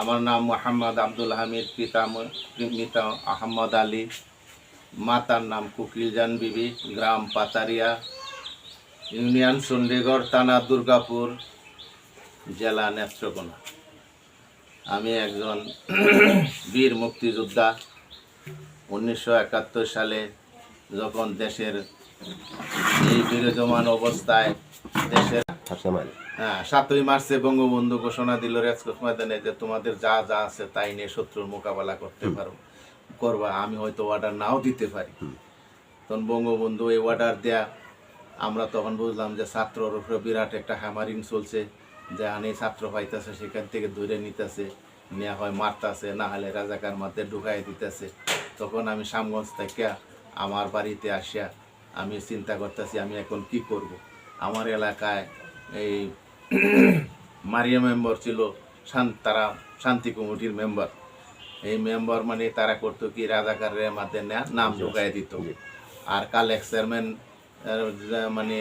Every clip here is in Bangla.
আমার নাম মোহাম্মদ আব্দুল হামিদ, পিতা মিতা আহমদ আলী, মাতার নাম কুকিলজান বিবি, গ্রাম পাতারিয়া, ইউনিয়ন চণ্ডীগড়, থানা দুর্গাপুর, জেলা নেত্রকোনা। আমি একজন বীর মুক্তিযোদ্ধা। উনিশশো একাত্তর সালে যখন দেশের এই বিরাজমান অবস্থায় দেশের হ্যাঁ সাতই মার্চে বঙ্গবন্ধু ঘোষণা দিল রেসকোর্স ময়দানে যে তোমাদের যা যা আছে তাই নিয়ে শত্রুর মোকাবেলা করতে পারো। করবা আমি হয়তো অর্ডার নাও দিতে পারি। তখন বঙ্গবন্ধু এই অর্ডার দেয়া আমরা তখন বুঝলাম যে ছাত্রর উপরে বিরাট একটা হ্যামারিং চলছে যে আনে ছাত্র পাইতেছে সেখান থেকে ধরে নিতেছে নেওয়া হয় মারতাছে না হলে রাজাকার মধ্যে ঢুকাই দিতেছে। তখন আমি সামগঞ্জ থেকে আমার বাড়িতে আসিয়া আমি চিন্তা করতেছি আমি এখন কি করব? আমার এলাকায় এই মারিয়া মেম্বার ছিল তারা শান্তি কমিটির মেম্বার। এই মেম্বার মানে তারা করতো কি রাজাকারের মধ্যে নেয়া নাম ঢুকাই দিত। আর কালেক চেয়ারম্যান মানে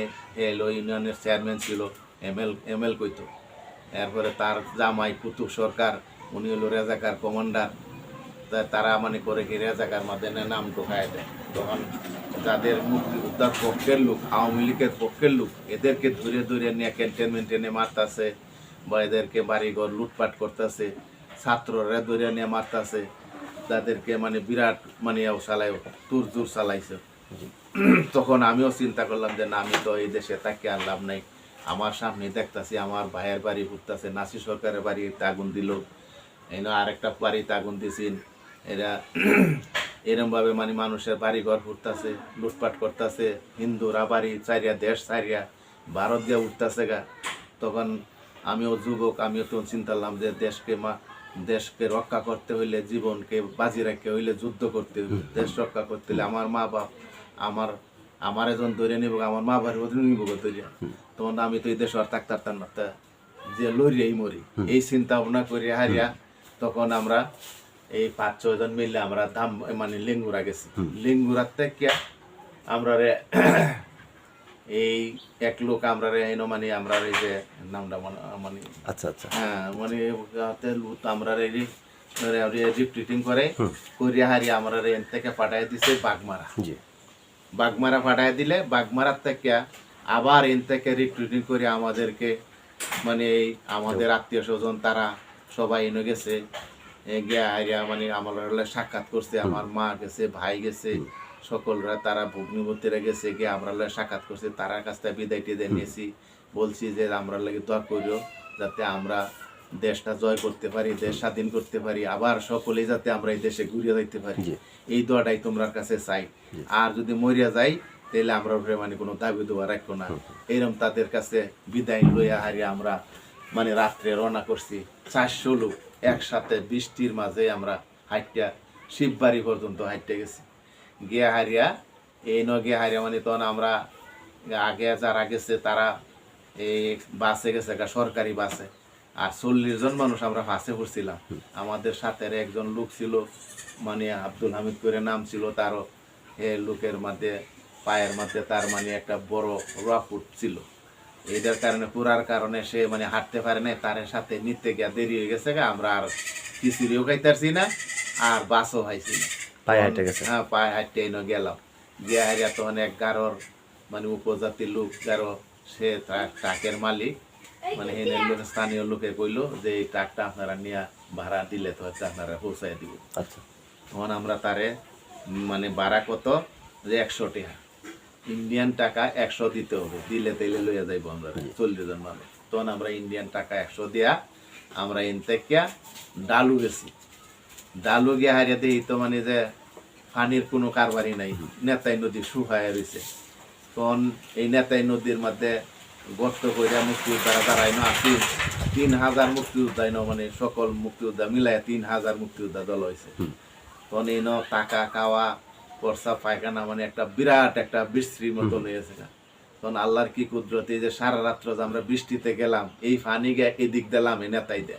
এলো ইউনিয়নের চেয়ারম্যান ছিল এমএল এমএল কইতো। এরপরে তার জামাই কুতুব সরকার উনি হলো রেজাকার কমান্ডার। তারা মানে করে কি, রেজাকার মধ্যে নিয়ে নাম ঢোকায় দেয়। তখন যাদের মুক্তিযোদ্ধার পক্ষের লোক, আওয়ামী লীগের পক্ষের লোক, এদেরকে ধরে ধরে নিয়ে ক্যান্টনমেন্টে নিয়ে মারতাছে বা এদেরকে বাড়িঘর লুটপাট করতেছে, ছাত্ররা ধরে নিয়ে মারতাছে, তাদেরকে মানে বিরাট মানে ও চালাই তুর জুর চালাইছে। তখন আমিও চিন্তা করলাম যে, না, আমি তো এই দেশে তাকে আর লাভ নাই। আমার সামনে দেখতাছি, আমার ভাইয়ের বাড়ি ঘুরতেছে, নাসি সরকারের বাড়ি আগুন দিল। এনে আরেকটা বাড়িতে আগুন দিছেন। এরা এরমভাবে মানে মানুষের বাড়ি ঘর ফুটতেছে লুটপাট করতেছে হিন্দুরা বাড়ি চারিয়া দেশ চারিয়া ভারত দিয়ে উঠতেছে গা। তখন আমিও যুবক, আমিও তখন চিন্তালাম যে দেশকে মা, দেশকে রক্ষা করতে হইলে, জীবনকে বাজি রাখতে হইলে, যুদ্ধ করতে হইলে, দেশ রক্ষা করতে হইলে আমার মা বাপ, আমার আমার এজন ধরে নিব আমার মা বাবার নিব ধরিয়া তখন আমি তো এই দেশ আর থাকতে তার যে লড়িয়াই মরি, এই চিন্তা ভাবনা করিয়া হারিয়া তখন আমরা এই পাঁচ ছয় জন মিলে আমরা ধাম মানে লিঙ্গুরা গেছি। লিঙ্গুরার থেকে আমরা এই এক লোক আমরা এনো মানে আমরা এই যে নামটা মনে- মানে আচ্ছা আচ্ছা। হ্যাঁ মানে আমরা রে রিপ্রিটিং করে করিয়া হারিয়া আমরা এন থেকে পাঠাই দিছে বাগমারা। বাগমারা পাঠায় দিলে বাগমারার থেকে আবার এন থেকে রিক্রুটিং করে আমাদেরকে মানে এই আমাদের আত্মীয় স্বজন তারা সবাই এনে গেছে। গিয়া আইয়া মানে আমার সাক্ষাৎ করছে আমার মা গেছে ভাই গেছে সকলরা তারা ভগ্নিপতিরা গেছে গিয়ে আমরা সাক্ষাৎ করছে তারার কাছ থেকে বিদায় টিদায় নিয়েছি। বলছি যে আমরা লাগে দোয়া করিও যাতে আমরা দেশটা জয় করতে পারি দেশ স্বাধীন করতে পারি আবার সকলেই যাতে আমরা এই দেশে ঘুরিয়ে যাইতে পারি। এই দোয়াটাই তোমরা কাছে চাই। আর যদি মরিয়া যাই তাহলে আমরা উপরে মানে কোনো দাবি দেওয়া রাখব না। এরকম তাদের কাছে বিদায় লইয়া হারিয়ে আমরা মানে রাত্রে রওনা করছি। চারশো লোক। একসাথে বৃষ্টির মাঝে আমরা হাইটটা শিববাড়ি পর্যন্ত হাইটে গেছি। গিয়া হারিয়া এই ন গিয়া হারিয়া মানে তখন আমরা আগে যারা গেছে তারা এই বাসে গেছে, একটা সরকারি বাসে। আর চল্লিশ জন মানুষ আমরা বাসে পড়ছিলাম। আমাদের সাথে একজন লোক ছিল মানে আব্দুল হামিদ করে নাম ছিল, তারও এ লোকের মধ্যে, পায়ের মধ্যে তার মানে একটা বড় রফুট ছিল। এটার কারণে পুরার কারণে সে মানে হাঁটতে পারে না তার সাথে নিতে গিয়া দেরি হয়ে গেছে গা আমরা আর খিচুড়িও খাইতেছি না আর বাসও খাইছি না। পায়ে হেঁটে গেছে। হ্যাঁ পায়ে হাঁটতে এনে গেলাম। গিয়ে হারিয়া তখন এক গারোর মানে উপজাতির লোক গারো সে ট্রাক ট্রাকের মালিক মানে এনে লোক স্থানীয় লোকে কইলো যে এই ট্রাকটা আপনারা নিয়ে ভাড়া দিলে তো হচ্ছে আপনারা পৌঁছাই দিব। আচ্ছা। তখন আমরা তারে মানে ভাড়া কত? যে একশো টাকা। ইন্ডিয়ান টাকা একশো দিতে হবে। দিলে তেলে লইয়া যাইব আমরা। চল্লিশ জন মানুষ। তখন আমরা ইন্ডিয়ান টাকা একশো দিয়া আমরা থেকে ডালু গেছি ডালু গিয়ে হারিয়ে দিই তো মানে যে পানির কোনো কারবারই নাই। নেতাই নদী শুকায় রয়েছে তখন এই নেতাই নদীর মধ্যে গর্ত করে মুক্তিযোদ্ধারা দাঁড়াইনো আর তিন তিন হাজার মুক্তিযোদ্ধা ন মানে সকল মুক্তিযোদ্ধা মিলাই তিন হাজার মুক্তিযোদ্ধা দল হয়েছে তখন এই ন টাকা খাওয়া পরসা পায়খানা মানে একটা বিরাট একটা বৃষ্টির মতন হয়েছে তখন আল্লাহর কি কুদরতি যে সারা রাত্র যে আমরা বৃষ্টিতে গেলাম এই ফানি গে এদিক দিলাম এই নেতাই দে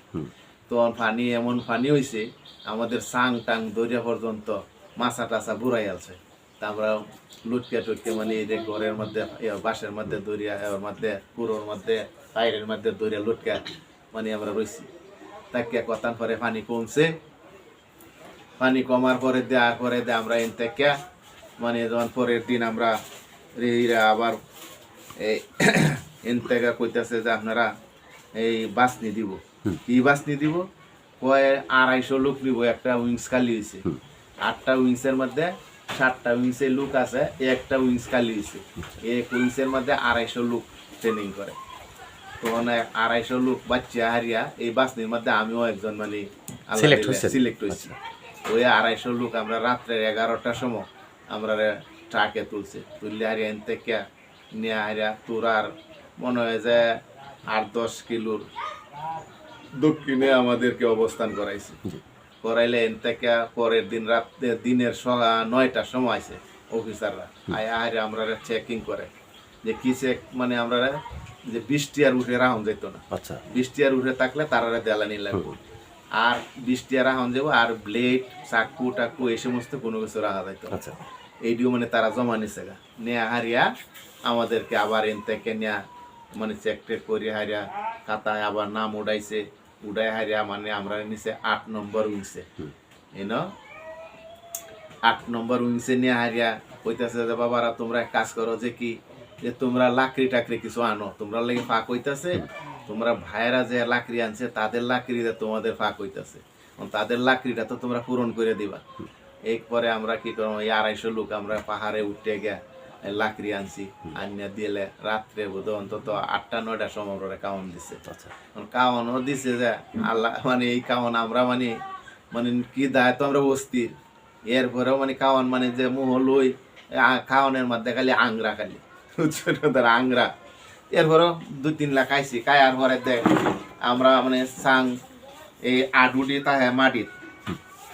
তখন ফানি এমন ফানি হইছে আমাদের সাং টাং দরিয়া পর্যন্ত মাছা টাছা বুড়াই আছে তা আমরা লুটকে টুটকে মানে এই যে ঘরের মধ্যে এ, বাঁশের মধ্যে দরিয়া এর মধ্যে পুরোর মধ্যে বাইরের মধ্যে দরিয়া লুটকে মানে আমরা রইছি। তাকে কথান পরে পানি কমছে। পানি কমার পরে দেওয়ার পরে দে আমরা এন থেকে মানে যখন পরের দিন আমরা আবার এই এন থেকে কইতেছে যে আপনারা এই বাসনি দিব। কি বাসনি দিব? কয় আড়াইশো লোক নিব একটা উইংস খালি হয়েছে আটটা উইংসের মধ্যে সাতটা উইংসের লোক আছে একটা উইংস খালি হয়েছে এক উইংসের মধ্যে আড়াইশো লোক ট্রেনিং করে। তো মানে আড়াইশো লোক বাচ্চা হারিয়া এই বাসনির মধ্যে আমিও একজন মানে? সিলেক্ট হয়েছি ওই আড়াইশো লোক আমরা রাত্রে এগারোটার সময় আমরা ট্রাকে তুলছে। তুললে হারিয়া এন থেকে নিয়ে হারিয়া তোর আর মনে হয় যে আট দশ কিলোর দক্ষিণে আমাদেরকে অবস্থান করাইছে। করাইলে এন থেকে পরের দিন রাত দিনের নয়টার সময় আছে অফিসাররা। আয় আহারে আমরা চেকিং করে। যে কি চেক মানে আমরা যে বৃষ্টি আর উঠে রাহন যেত না। আচ্ছা। বৃষ্টি আর উঠে থাকলে তারা দেলানি লাগবে। আর বৃষ্টি আর রাহন যাব আর ব্লেড চাকু টাকু এই সমস্ত কোনো কিছু রাখা যাইত আচ্ছা। এইটিও মানে তারা জমা নিছে গা। নেয়া হারিয়া আমাদেরকে আবার এন থেকে নেয়া মানে চেক টেক করে হারিয়া খাতায় আবার নাম উড়াইছে। উড়াই হারিয়া মানে আমরা নিচে আট নম্বর উইংসে। এন আট নম্বর উইংসে নিয়ে হারিয়া কইতাছে যে বাবারা তোমরা কাজ করো যে কি? যে তোমরা লাকড়ি টাকড়ি কিছু আনো। তোমরা লাগে ফাঁক হইতাছে। তোমরা ভাইয়েরা যে লাকড়ি আনছে তাদের লাকড়িতে তোমাদের ফাঁক হইতাছে। তাদের লাকড়িটা তো তোমরা পূরণ করে দিবা। এরপরে আমরা কি করব এই আড়াইশো লোক আমরা পাহাড়ে উঠে গিয়া লাকড়ি আনছি আনিয়া দিলে রাত্রে বোধ অন্তত আটটা নয়টার সময় ওরা কাউন দিছে। আচ্ছা। কাওয়ানও দিছে যে আল্লাহ মানে এই কাওয়ান আমরা মানে মানে কি দায়িত্ব আমরা বস্তির এরপরেও মানে কাওয়ান মানে যে মোহ লই খাওয়ানের মধ্যে খালি আংরা খালি। আংরা। এরপরেও দুই তিন লাখ আইসি কায়ার পরে দেখ। আমরা মানে সাং এই আডুটি তাহে মাটির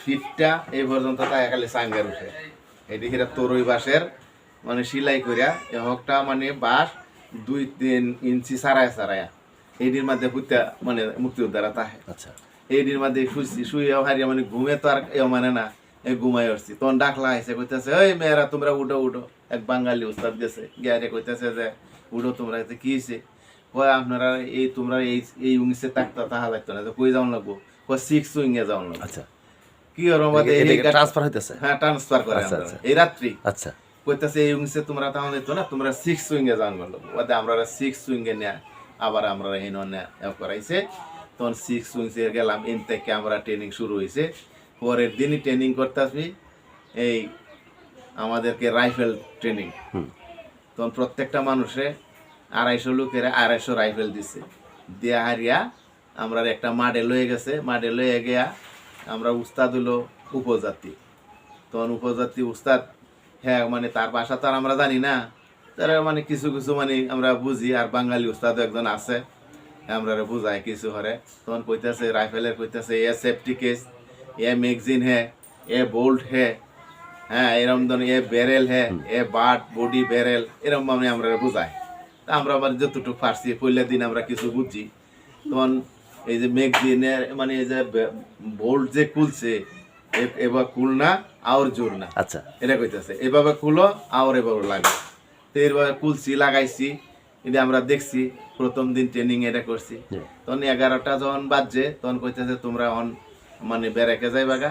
ফিটটা এই পর্যন্ত তাহে খালি সাঙ্গের উঠে। এটি হিরা তরই বাঁশের মানে সিলাই করিয়া এ হকটা মানে বাঁশ দুই তিন ইঞ্চি সারায় সারায়া এইটির মধ্যে পুঁতা মানে মুক্তিযোদ্ধারা তাহে আচ্ছা। এইটির মধ্যে শুইছি শুয়ে হারিয়া মানে ঘুমে তো আর এ মানে না এই ঘুমাই আসছি তখন ডাকলা আইসে কইতেছে ওই মেয়েরা তোমরা উঠো উঠো। এক বাঙালি উস্তাদ গেছে গিয়ারে কইতেছে যে উঠো তোমরা এতে কি হয়েছে? কয় আপনারা এই তোমরা এই এই উনিশে তাকতা তাহা লাগতো না। তো কই যাওন লাগবো? কয় সিক্স উইংয়ে যাওন লাগবো। আচ্ছা। কি ওর মধ্যে ট্রান্সফার হইতেছে? হ্যাঁ ট্রান্সফার করে আচ্ছা, আচ্ছা। এই রাত্রি। আচ্ছা। কইতাছে এই উইংসে তোমরা তাহলে তো না তোমরা সিক্স উইংয়ে যান গেল ওতে আমরা সিক্স উইংয়ে নেয়া আবার আমরা হেন নেয়া করাইছে। তখন সিক্স উইংসে গেলাম এন থেকে আমরা ট্রেনিং শুরু হয়েছে পরের দিনই ট্রেনিং করতে আসবি এই আমাদেরকে রাইফেল ট্রেনিং হুম। তখন প্রত্যেকটা মানুষে আড়াইশো লোকের আড়াইশো রাইফেল দিছে। দেয়া হারিয়া আমরা একটা মাডে লয়ে গেছে। মাডে লয়ে গিয়া আমরা উস্তাদ হলো উপজাতি। তখন উপজাতি উস্তাদ হ্যাঁ মানে তার ভাষা তো আর আমরা জানি না। তারা মানে কিছু কিছু মানে আমরা বুঝি, আর বাঙালি উস্তাদ একজন আছে, আমরা বুঝাই কিছু হরে। তখন কইতেছে, রাইফেলের কইতেছে, এ সেফটি কেস, এ ম্যাগজিন হে, এ বোল্ট হে হ্যাঁ এরম ধরনের এ ব্যারেল হে এ বাট বডি ব্যারেল এরকম মানে আমরা বুঝাই। তা আমরা আবার যতটুকু পারছি পয়লা দিন আমরা কিছু বুঝছি তখন এই যে ম্যাগজিনের মানে এই যে বোল্ট যে খুলছে এবার কুল না আর জোর না। আচ্ছা। এটা কইতেছে এভাবে খুলো আর এভাবে লাগে তো এরভাবে খুলছি লাগাইছি এটা আমরা দেখছি প্রথম দিন ট্রেনিং এটা করছি। তখন এগারোটা যখন বাজছে তখন কইতেছে তোমরা অন মানে বেড়াকে যাইবা গা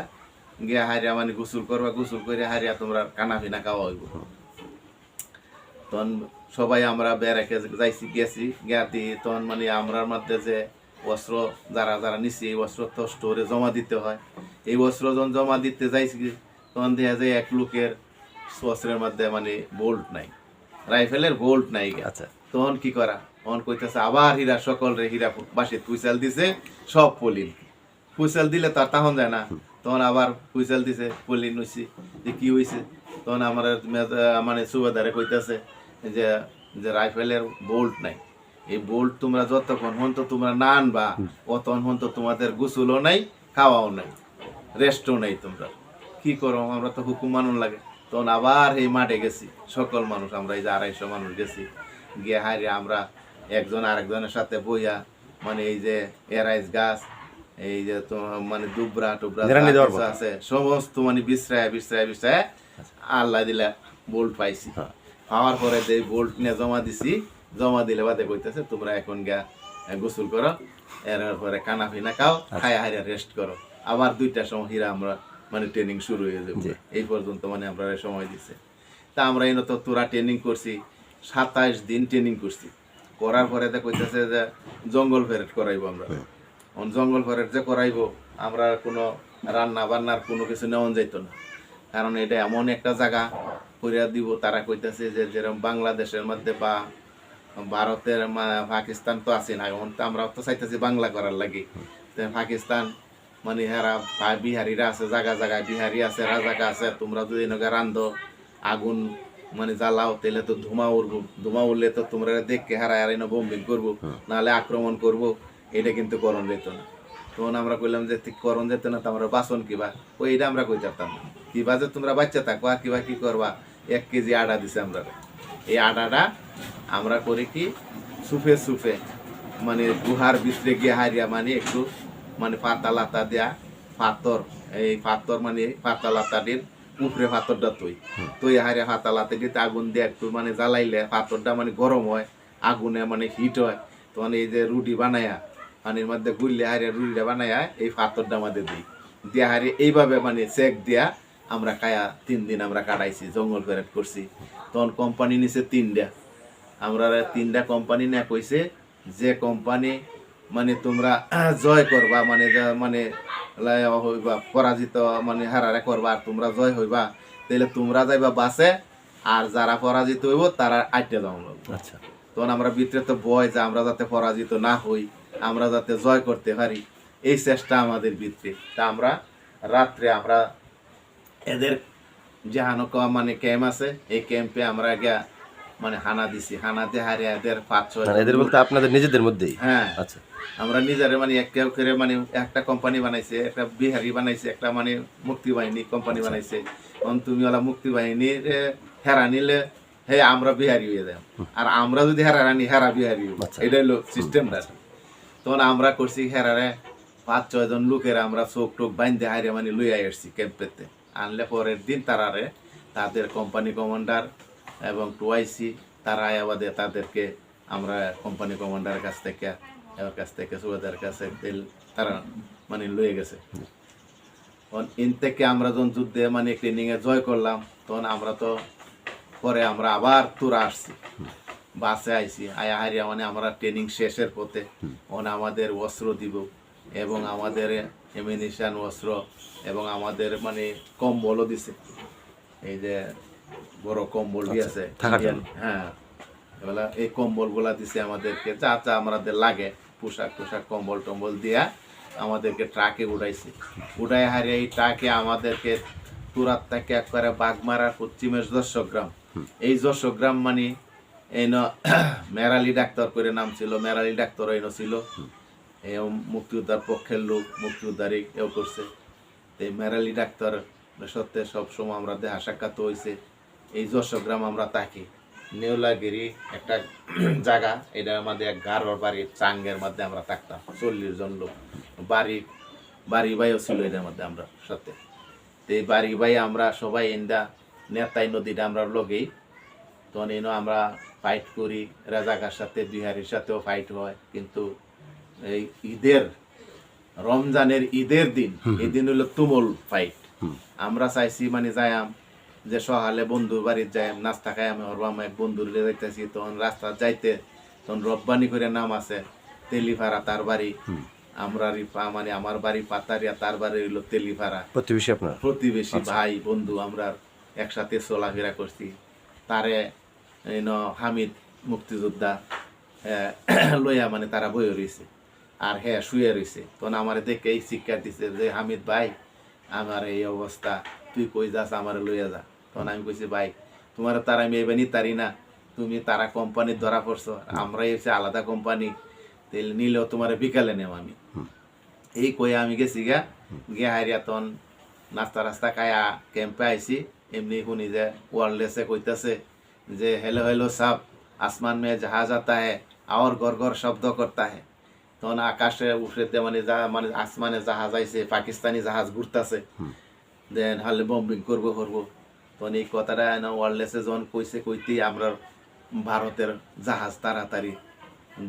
গিয়া হারিয়া মানে গোসল করবা গোসল করে হারিয়া তোমরা কানা ফিনা খাওয়া হইব। তখন সবাই আমরা বেড়াকে যাইছি গেছি গিয়াতি তখন মানে আমরার মধ্যে যে অস্ত্র যারা যারা নিছি এই অস্ত্র তো স্টোরে জমা দিতে হয়। এই অস্ত্র যখন জমা দিতে যাইছি তখন দেখা যায় এক লোকের অস্ত্রের মধ্যে মানে বোল্ট নাই। রাইফেলের বোল্ট নাই আচ্ছা। তখন কি করা? তখন কইতেছে আবার হীরা সকল রে হীরা বাসে পুইসাল দিছে সব পলিন। পুইসাল দিলে তার তখন যায় না। তখন আবার পুইসাল দিছে পলিন হইছে যে কি হইছে? তখন আমার মানে সুবেদারে কইতেছে যে যে রাইফেলের বোল্ট নাই। এই বোল্ট তোমরা যতক্ষণ হন তো তোমরা না আনবা অতক্ষণ হন তো তোমাদের গোসলও নাই খাওয়াও নাই রেস্টও নাই তোমরা। কি করো আমরা তো হুকুম মানুন লাগে। তখন আবার এই মাঠে গেছি সকল মানুষ আমরা এই যে আড়াইশো মানুষ গেছি। গিয়ে হারি আমরা একজন আরেকজনের সাথে বইয়া মানে এই যে এরাইজ গাছ এই যে তো মানে দুবরা টুবরা। আছে সমস্ত মানে বিশ্রায় বিশ্রায় বিশ্রায় আল্লাহ দিলে বোল্ট পাইছি। হ্যাঁ। পাওয়ার পরে যে বোল্ট নিয়ে জমা দিছি জমা দিলে বাদে কইতেছে তোমরা এখন গা গোসল করো এরপরে কানা ফিনা খাও খায় হারিয়া রেস্ট করো। আবার দুইটা সময় হিরা আমরা মানে ট্রেনিং শুরু হয়ে যাবে। এই পর্যন্ত মানে আমরা সময় দিছে। তা আমরা এনে তো তোরা ট্রেনিং করছি সাতাইশ দিন ট্রেনিং করছি। করার পরে কইতেছে যে জঙ্গল ফেরত করাইবো আমরা। অন জঙ্গল ফেরত যে করাইবো আমরা কোনো রান্না বান্নার কোনো কিছু নেওয়া যাইতো না। কারণ এটা এমন একটা জায়গা কইরা দিব তারা কইতেছে যে যেরকম বাংলাদেশের মধ্যে বা ভারতের মা- পাকিস্তান তো আছে না। এখন তো আমরা তো চাইতেছি বাংলা করার লাগি। তো পাকিস্তান মানে হেরা বিহারিরা আছে জায়গা জায়গায় বিহারি আছে রাজাকা আছে তোমরা যদি এনেকে রান্ধো আগুন মানে জ্বালাও তাহলে তো ধুমা উঠবো ধুমা উঠলে তো তোমরা দেখকে হারা আর এনে বোম্বিং করব নাহলে আক্রমণ করব। এটা কিন্তু করণ যেত না। তখন আমরা কইলাম যে ঠিক করণ যেত না তো আমরা বাসন কিবা ওই এটা আমরা কই পারতাম না। কিবা যে তোমরা বাচ্চা থাকো আর কিবা কি করবা? এক কেজি আটা দিছে আমরা। এই আটাটা আমরা করি কি? সুফে সুফে মানে গুহার ভিতরে গিয়ে হারিয়া মানে একটু মানে পাতা লাতা দেয়া পাথর এই পাথর মানে পাতা লাতা লাতাটির উপরে পাথরটা তুই তুই হারিয়া পাতা লাতে দিতে আগুন দিয়ে একটু মানে জ্বালাইলে পাথরটা মানে গরম হয় আগুনে মানে হিট হয়। তখন এই যে রুটি বানায়া পানির মধ্যে গুললে হারিয়া রুটিটা বানায়া এই পাথরটা আমাদের দিই। দিয়া হারিয়ে এইভাবে মানে চেক দিয়া আমরা কায়া তিন দিন আমরা কাটাইছি জঙ্গল প্যারেড করছি। তখন কোম্পানি নিছে তিনটা। আমরা তিনটা কোম্পানি না কইছে যে কোম্পানি মানে তোমরা জয় করবা মানে মানে হইবা পরাজিত মানে হারারে করবা আর তোমরা জয় হইবা তাহলে তোমরা যাইবা বাসে আর যারা পরাজিত হইব তারা আটটা যাওয়া আচ্ছা। তখন আমরা ভিতরে তো ভয় যে আমরা যাতে পরাজিত না হই। আমরা যাতে জয় করতে পারি এই চেষ্টা আমাদের ভিতরে তা আমরা রাত্রে আমরা এদের যে হানক মানে ক্যাম্প আছে এই ক্যাম্পে আমরা গিয়া মানে হানা দিছি। হানা দিয়ে হারে এদের পাঁচ ছয় মানে এদের বলতে আপনাদের নিজেদের মধ্যেই? হ্যাঁ। আচ্ছা। আমরা নিজের মানে এক কেউ করে মানে একটা কোম্পানি বানাইছে একটা বিহারি বানাইছে একটা মানে মুক্তি বাহিনী কোম্পানি বানাইছে। তখন তুমি ওলা মুক্তি বাহিনীর হেরা নিলে হে আমরা বিহারি হয়ে যাই। আর আমরা যদি হেরা রানি হেরা বিহারি। আচ্ছা। এটাই হলো সিস্টেমটা তখন আমরা করছি হেরারে পাঁচ ছয়জন লোকের আমরা চোখ টোক বাইন্দে হাইরে মানে লইয়া আসছি ক্যাম্পেতে। আনলে পরের দিন তারারে তাদের কোম্পানি কমান্ডার এবং টুয়াইসি তারা আয়াবাদে তাদেরকে আমরা কোম্পানি কমান্ডারের কাছ থেকে, এর কাছ থেকে সুবেদার কাছে তেল তারা মানে লয়ে গেছে। তখন ইন থেকে আমরা যখন যুদ্ধে মানে এ জয় করলাম, তখন আমরা তো পরে আমরা আবার তোরা আসছি। বাসে আইছি। আয়া হারিয়া মানে আমরা ট্রেনিং শেষের পথে তখন আমাদের অস্ত্র দিব এবং আমাদের এমিনিশন অস্ত্র এবং আমাদের মানে কম্বলও দিছে। এই যে বড় কম্বল আছে হ্যাঁ এগুলা এই কম্বলগুলা দিছে আমাদেরকে যা যা আমাদের লাগে পোশাক টোশাক কম্বল টম্বল দিয়া আমাদেরকে ট্রাকে উঠাইছে। উঠাই হারিয়ে এই ট্রাকে আমাদেরকে তুরাত থেকে একবারে বাগমারার পশ্চিমের দর্শক গ্রাম। এই দর্শক গ্রাম মানে এই ন মেরালি ডাক্তার করে নাম ছিল, মেরালি ডাক্তার এই ছিল। এই মুক্তিযোদ্ধার পক্ষের লোক, মুক্তিযোদ্ধারই এও করছে। তো এই মেরালি ডাক্তার সত্যি সবসময় আমরা দেহা সাক্ষাৎ হয়েছে এই যশোগ্রাম আমরা থাকি। নেওলাগিরি একটা জায়গা, এটা আমাদের এক গারোর বাড়ি চাঙ্গের মধ্যে আমরা থাকতাম। চল্লিশ জন লোক। বাড়ি বাড়ি ভাইও ছিল এটার মধ্যে আমরা সাথে তো এই বাড়ি ভাই আমরা সবাই এন্দা নেতাই নদীটা আমরা লগেই। তখন এনো আমরা ফাইট করি রাজাকার সাথে বিহারির সাথেও ফাইট হয়। কিন্তু এই ঈদের রমজানের ঈদের দিন এই দিন হলো তুমুল ফাইট আমরা চাইছি মানে যাইয়াম যে সকালে বন্ধুর বাড়ির যাই নাস্তা খাই আমি হরবাম এক বন্ধুর যাইতেছি তখন রাস্তা যাইতে তখন রব্বানি করে নাম আছে তেলিফারা তার বাড়ি। আমরা মানে আমার বাড়ি পাতারিয়া তার বাড়ি হইল তেলিফারা। প্রতিবেশী আপনার? প্রতিবেশী ভাই বন্ধু আমরা একসাথে চলাফেরা করছি। তারে হামিদ মুক্তিযোদ্ধা লইয়া মানে তারা বইয়ে রয়েছে আর হ্যাঁ শুয়ে রয়েছে তখন আমার দেখে এই শিক্ষা দিছে যে হামিদ ভাই আমার এই অবস্থা। তুই কই যাস? আমার লইয়া যা। তখন আমি কইছি ভাই তোমার তারা আমি এবার তারি না। তুমি তারা কোম্পানির ধরা পড়ছো। আমরা এসে আলাদা কোম্পানি। তাহলে নিলেও তোমার বিকালে নেও আমি। এই কয়ে আমি গেছি গা। গিয়ে হারিয়া তখন নাস্তা রাস্তা খায়া ক্যাম্পে আইছি। এমনি শুনি যে ওয়ারলেসে কইতাছে যে হেলো হেলো সাব আসমান মে জাহাজ আতা है और গর গর শব্দ করতা है তখন আকাশে উঠেতে মানে যা মানে আসমানে জাহাজ আইছে পাকিস্তানি জাহাজ ঘুরতাছে দেন হালে বম্বিং করবো করবো তখন এই কথাটা না ওয়ারলেসে যখন কইছে কইতেই আমরা ভারতের জাহাজ তাড়াতাড়ি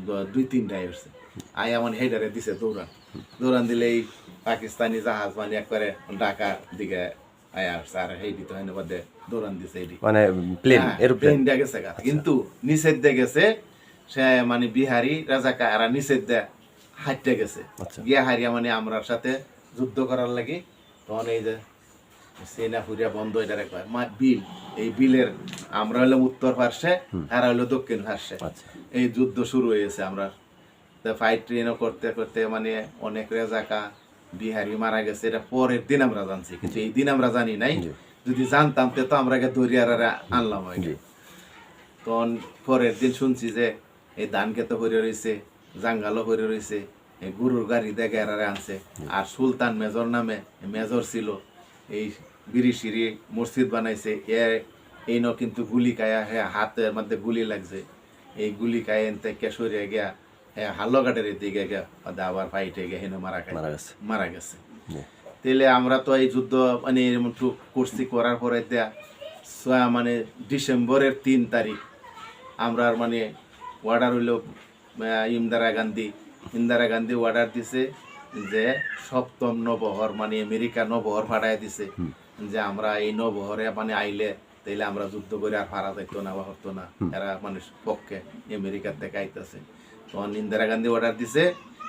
দ- দুই তিনটায় উঠছে আই এমন হেডারে দিছে দৌড়ান দৌড়ান দিলে এই পাকিস্তানি জাহাজ মানে একবারে ঢাকার দিকে মানে প্লেন হ্যাঁ, এরোপ্লেন গেছে কিন্তু নিষেধ দিয়ে গেছে সে মানে বিহারি দিয়ে গেছে। আচ্ছা। গিয়া হারিয়া মানে আমরার সাথে যুদ্ধ করার লাগি। তখন এই যে সেনা ফুরিয়া বন্ধ একবার। মা- বিল এই বিলের আমরা হলো উত্তর পার্শ্বে আর হলো দক্ষিণ পার্শ্বে। আচ্ছা। এই যুদ্ধ শুরু হয়েছে আমরা ফাইট ট্রেনও করতে করতে মানে অনেক রেজাকা বিহারি মারা গেছে এটা পরের দিন আমরা জানছি কিন্তু এই দিন আমরা জানি নাই। যদি জানতাম তে আমরা দরিয়ার আনলাম তখন পরের দিন শুনছি যে এই ধান খেতে হরে রয়েছে জাঙ্গালও হরে রয়েছে এই গরুর গাড়ি দেখে এরারে আনছে। আর সুলতান মেজর নামে মেজর ছিল এই বিড়ি সিঁড়ি মসজিদ বানাইছে এ এই ন কিন্তু গুলি খায়া হ্যাঁ হাতের মধ্যে গুলি লাগছে। এই গুলি খায় এনতে কেশরিয়া গিয়া হ্যাঁ হাল্লঘাটের দিকে আবার ফাইটে গিয়ে হেনে মারা গেছে। মারা গেছে। তাহলে আমরা তো এই যুদ্ধ মানে করছি করার পরে দেয়া মানে ডিসেম্বরের তিন তারিখ আমরা মানে অর্ডার হইল ইন্দিরা গান্ধী। ইন্দিরা গান্ধী অর্ডার দিছে যে সপ্তম নবহর মানে আমেরিকা নবহর ফাটাই দিছে। যে আমরা এই নবহরে মানে আইলে তাইলে আমরা যুদ্ধ করে আর ফারা যাইতো না বা হতো না। এরা মানুষ পক্ষে আমেরিকার থেকে আইতেছে। তখন ইন্দিরা গান্ধী অর্ডার দিছে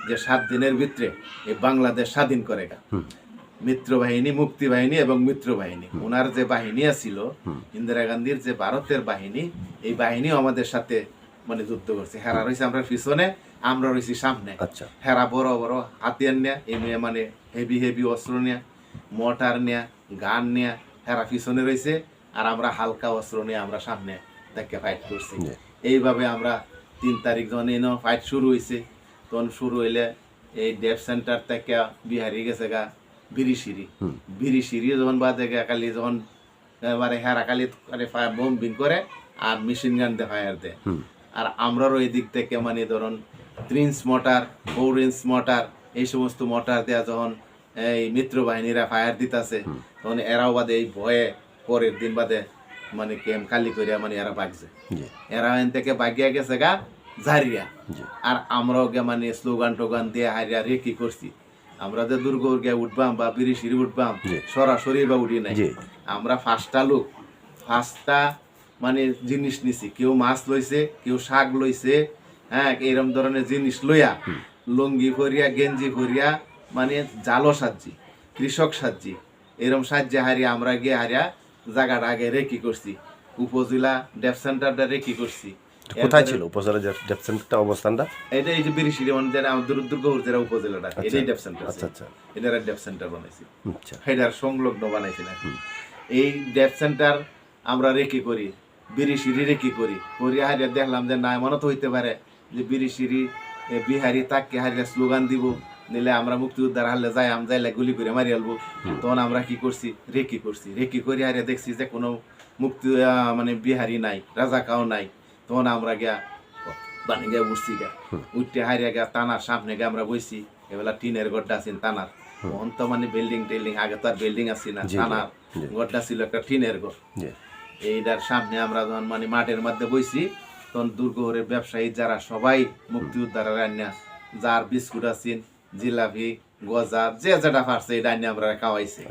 যে সাত দিনের ভিতরে এই বাংলাদেশ স্বাধীন করে মিত্র বাহিনী মুক্তি বাহিনী এবং মিত্র বাহিনী ওনার যে বাহিনী ছিল ইন্দিরা গান্ধীর যে ভারতের বাহিনী এই বাহিনী আমাদের সাথে মানে যুদ্ধ করছে। হেরা রয়েছে আমরা পিছনে আমরা রয়েছি সামনে। আচ্ছা। হেরা বড় বড় হাতিয়ার নেয়া এই মেয়ে মানে হেভি হেভি অস্ত্র নেয়া মোটর নেয়া গান নেয়া হেরা পিছনে রয়েছে আর আমরা হালকা অস্ত্র নিয়ে আমরা সামনে দেখে ফাইট করছি। এইভাবে আমরা তিন তারিখ যখন এই ফাইট শুরু হয়েছে তখন শুরু হইলে এই ডেভ সেন্টার থেকে বিহারি গেছে গা বিরিশিরি বিরিশিরি যখন বাদে গা কালি যখন এবারে হেরা কালি বম্বিং করে আর মেশিন গান দিয়ে ফায়ার দেয়। আর আমরারও এই দিক থেকে মানে ধরুন ত্রিন্স মোটর ফোর ইঞ্চ মোটর এই সমস্ত মোটর দেয়া যখন এই মিত্র বাহিনীরা ফায়ার দিতেছে তখন এরাও বাদে এই ভয়ে পরের দিন বাদে মানে কেম খালি করিয়া মানে এরা বাগছে। এরা এন থেকে বাগিয়া গেছে গা জারিয়া। জি। আর আমরাও গে মানে স্লোগান টোগান দিয়ে হারিয়া রে কি করছি। আমরা যে দুর্গ গিয়ে উঠবাম বা বিড়ি সিঁড়ি উঠবাম সরাসরি বা উঠি নাই। আমরা পাঁচটা লোক পাঁচটা মানে জিনিস নিছি। কেউ মাছ লইছে কেউ শাক লইছে হ্যাঁ এরম ধরনের জিনিস লইয়া লুঙ্গি ফরিয়া গেঞ্জি ফরিয়া মানে জালো সাজি কৃষক সাজি এরম সাহায্যে হারিয়া আমরা গিয়ে হারিয়া জায়গাটা আগে রেকি করছি। উপজেলা ডেভ সেন্টারটা রেকি করছি। কোথায় ছিল উপজেলা ডেপ সেন্টারটা অবস্থানটা? এটা এই যে বিরিশিরি মানে যেটা আমাদের দুর্গাপুর জেলা উপজেলাটা এটাই ডেভ সেন্টার আচ্ছা আচ্ছা। এটার ডেভ সেন্টার বানাইছি। আচ্ছা। হেডার সংলগ্ন বানাইছি না। এই ডেভ সেন্টার আমরা রেকি করি বিরিশিরি রেকি করি। করি হারিয়া দেখলাম যে না এমনও তো হইতে পারে যে বিরিশিরি বিহারি তাকে হারিয়া স্লোগান দিব। নিলে আমরা মুক্তিযোদ্ধার হারলে যাই আম যাইলে গুলি করে মারি আলবো তখন আমরা কি করছি? রেকি করছি। রেকি করে হারিয়া দেখছি যে কোনো মুক্তি মানে বিহারি নাই রাজাকাও নাই। তখন আমরা গিয়া বানি গিয়া উঠছি গা উঠতে হারিয়া গিয়া টানার সামনে গিয়ে আমরা বইছি এবেলা টিনের গড্ডা আছেন টানার তখন তো মানে বিল্ডিং টিল্ডিং আগে তো আর বিল্ডিং আছি না। টানার গড্ডা ছিল একটা টিনের ঘর। এইটার সামনে আমরা যখন মানে মাঠের মধ্যে বইছি তখন দুর্গহরের ব্যবসায়ী যারা সবাই মুক্তি মুক্তিযোদ্ধারা রান্না যার বিস্কুট আছেন জিলাপি গজা যে যেটা পারছে এটা আনিয়ে আমরা খাওয়াইছি।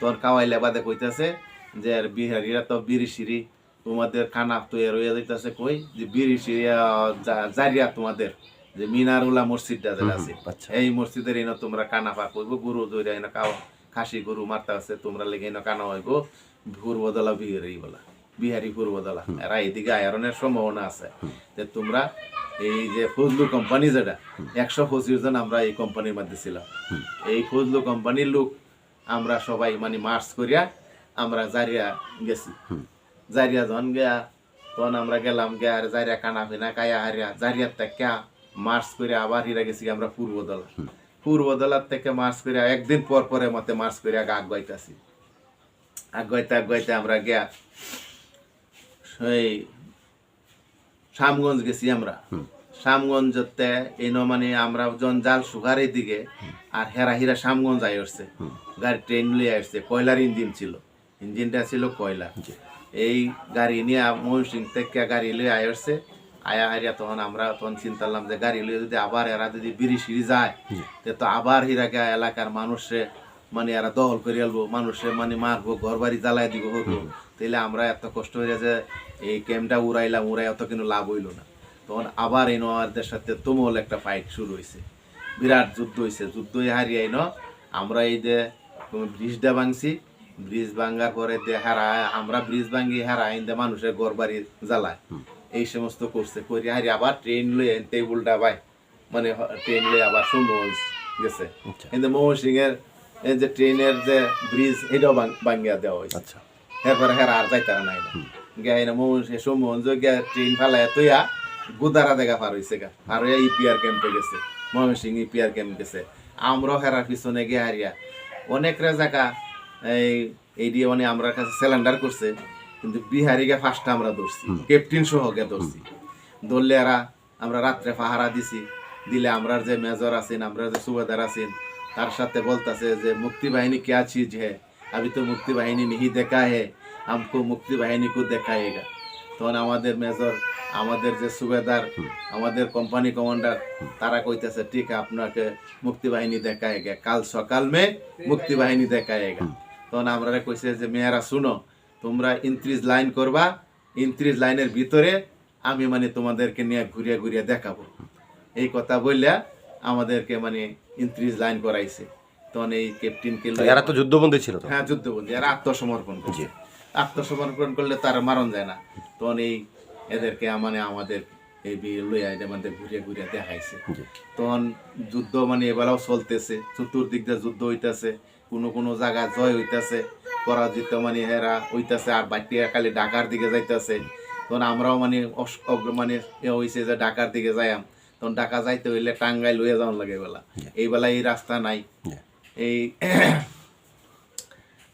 তোর তখন খাওয়াইলে বাদে কইতাছে যে আর বিহারিরা তো বিড়ি সিঁড়ি তোমাদের খানা তৈরি হয়ে যাইতেছে কই? যে বিড়ি সিঁড়ি জারিয়া তোমাদের যে মিনারুলা মসজিদটা যেটা আছে। আচ্ছা। এই মসজিদের এনে তোমরা কানা পা করব গরু দৈরা এনে খাওয়া খাসি গরু মারতে আছে তোমরা লেগে এনে কানা হইব। পূর্বদলা বিহারি বলা বিহারি পূর্বদলা এরা এদিকে আয়রনের সম্ভাবনা আছে যে তোমরা এই যে ফজলু কোম্পানি যেটা একশো পঁচিশ জন আমরা এই কোম্পানির মধ্যে ছিলাম। এই ফজলু কোম্পানির লোক আমরা সবাই মানে মার্চ করিয়া আমরা জারিয়া গেছি। জারিয়া যখন গিয়া তখন আমরা গেলাম গিয়া আর জারিয়া কানা ফিনা কায়া হারিয়া জারিয়ার থেকে মার্চ করে আবার হিরা গেছি আমরা পূর্বদলা পূর্বদলার থেকে মার্চ করে একদিন পর পরে মতে মার্চ করে আগে আগাইতেছি। আগাইতে আগাইতে আমরা গিয়া সেই শ্যামগঞ্জ গেছি আমরা। শ্যামগঞ্জতে এই মানে আমরা যখন জাল সুগারের দিকে আর হেরা হিরা শামগঞ্জ আই আসছে। গাড়ি ট্রেন লিয়ে আসছে। কয়লার ইঞ্জিন ছিল। ইঞ্জিনটা ছিল কয়লা। এই গাড়ি নিয়ে ময়ূরসিং থেকে গাড়ি লিয়ে আই আসছে। আয়া হারিয়া তখন আমরা তখন চিন্তা করলাম যে গাড়ি লইয়া যদি আবার এরা যদি বিড়ি সিঁড়ি যায় তে তো আবার হিরাকে এলাকার মানুষে মানে এরা দখল করে আলবো মানুষে মানে মারবো ঘর বাড়ি জ্বালাই দিব হব তাইলে আমরা এত কষ্ট হয়ে যে এই ক্যাম্পটা উড়াইলাম উড়াই অত কিন্তু লাভ হইল না। তখন আবার এই নোয়ারদের সাথে তুমুল একটা ফাইট শুরু হয়েছে বিরাট যুদ্ধ হয়েছে যুদ্ধ হারিয়ে ন। আমরা এই যে ব্রিজটা ভাঙছি ব্রিজ ভাঙার পরে হারা আমরা ব্রিজ ভাঙি হারা ইন্দে মানুষের ঘর বাড়ি জ্বালায়। এই সমস্ত করছে করি হারি আবার ট্রেন লয়ে টেবিলটা বাই মানে ট্রেন লয়ে আবার সুমগঞ্জ গেছে। কিন্তু মোহন সিং এর এই যে ট্রেনের যে ব্রিজ এটাও ভাঙ্গিয়া দেওয়া হয়েছে আচ্ছা। এরপরে হেরা আর যাইতারা না গেইনা মোমন সে সম্মোহন যোগ্যা ট্রেন ফালাইয়া তুইয়া গুদারা দেখা পার হইছে গা। আর ইপিআর ক্যাম্পে গেছে ময়মন সিং ইপিআর ক্যাম্প গেছে। আমরাও হেরার পিছনে গিয়ে হারিয়া। অনেক রেজাকা এই এই দিয়ে মানে আমরা কাছে সিলিন্ডার করছে কিন্তু বিহারি বিহারিকে ফার্স্ট আমরা ধরছি। ক্যাপ্টেন সহ সহকে ধরছি। ধরলে এরা আমরা রাত্রে পাহারা দিছি। দিলে আমরার যে মেজর আছেন আমরা যে সুবেদার আছেন তার সাথে বলতেছে যে মুক্তি বাহিনী কে আছি যে? আমি তো मुक्ति वाहिनी नहीं देखा है हमको मुक्ति वाहिनी দেখায়েগা তখন আমাদের মেজর আমাদের যে সুবেদার আমাদের কোম্পানি কমান্ডার তারা কইতেছে ঠিক আপনাকে মুক্তি বাহিনী দেখায়েগা কাল সকাল মে মুক্তি বাহিনী দেখায়েগা তখন আমরা কইছে যে মেয়েরা শুনো তোমরা ইনত্রিশ লাইন করবা ইনত্রিশ লাইনের ভিতরে আমি মানে তোমাদেরকে নিয়ে ঘুরিয়ে ঘুরিয়ে দেখাবো এই কথা বললে আমাদেরকে মানে ইনত্রিশ লাইন করাইছে তখন এই ক্যাপ্টেনকে তো এরা তো যুদ্ধবন্দী ছিল হ্যাঁ যুদ্ধবন্দী। এরা আত্মসমর্পণ করছে। আত্মসমর্পণ করলে তার মারণ যায় না। তখন এই এদেরকে মানে আমাদের এই বি- লইয়া আমাদের ঘুরিয়ে ঘুরিয়ে দেখাইছে। তখন যুদ্ধ মানে এবেলাও চলতেছে। চতুর্দিক দিয়ে যুদ্ধ হইতাছে। কোনো কোনো জায়গা জয় হইতাছে। পরাজিত মানে হেরা হইতাছে আর বাকি খালি ঢাকার দিকে যাইতাছে। তখন আমরাও মানে মানে এ হইছে যে ঢাকার দিকে যাইয়াম। তখন ঢাকা যাইতে হইলে টাঙ্গাই লইয়া যাওয়ার লাগে এবেলা। এই বেলা এই রাস্তা নাই। এই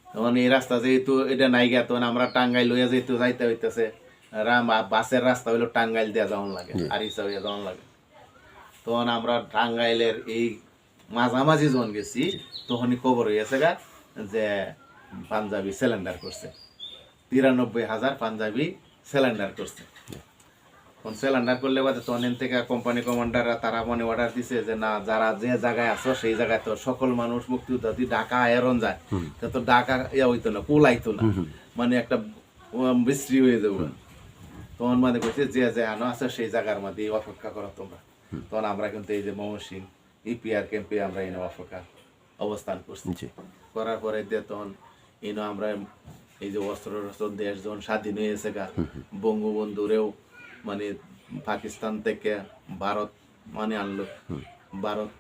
তখন এই রাস্তা যেহেতু এটা নাই গা তখন আমরা টাঙ্গাইল লইয়া যেহেতু যাইতে হইতেছে বাসের রাস্তা হইল টাঙ্গাইল দিয়া যাওয়ান লাগে আর হিসাবে যাওয়ান লাগে। তখন আমরা টাঙ্গাইলের এই মাঝামাঝি যখন গেছি তখনই খবর হইয়াছে গা যে পাঞ্জাবি সিলিন্ডার করছে। তিরানব্বই হাজার পাঞ্জাবি সিলিন্ডার করছে। সিলিন্ডার করলে বাদে তখন এন থেকে কোম্পানি কমান্ডাররা তারা মানে অর্ডার দিছে যে না যারা যে জায়গায় আছো সেই জায়গায় তো সকল মানুষ মুক্তিযোদ্ধা যদি ঢাকা আয়রন যায়। তা তো ঢাকা ইয়া হইতো না কুল আইতো না। মানে একটা বিশ্রী হয়ে যাব। তখন মানে কইছে যে যে আনো আছে সেই জায়গার মধ্যে অপেক্ষা করো তোমরা। তখন আমরা কিন্তু এই যে মহসিন ইপিআর ক্যাম্পে আমরা এনে অপেক্ষা অবস্থান করছি। করার পরে দিয়ে তখন এনে আমরা এই যে অস্ত্র দেশ যখন স্বাধীন হয়েছে গা বঙ্গবন্ধুরেও মানে পাকিস্তান থেকে ভারত মানে আনলো। ভারত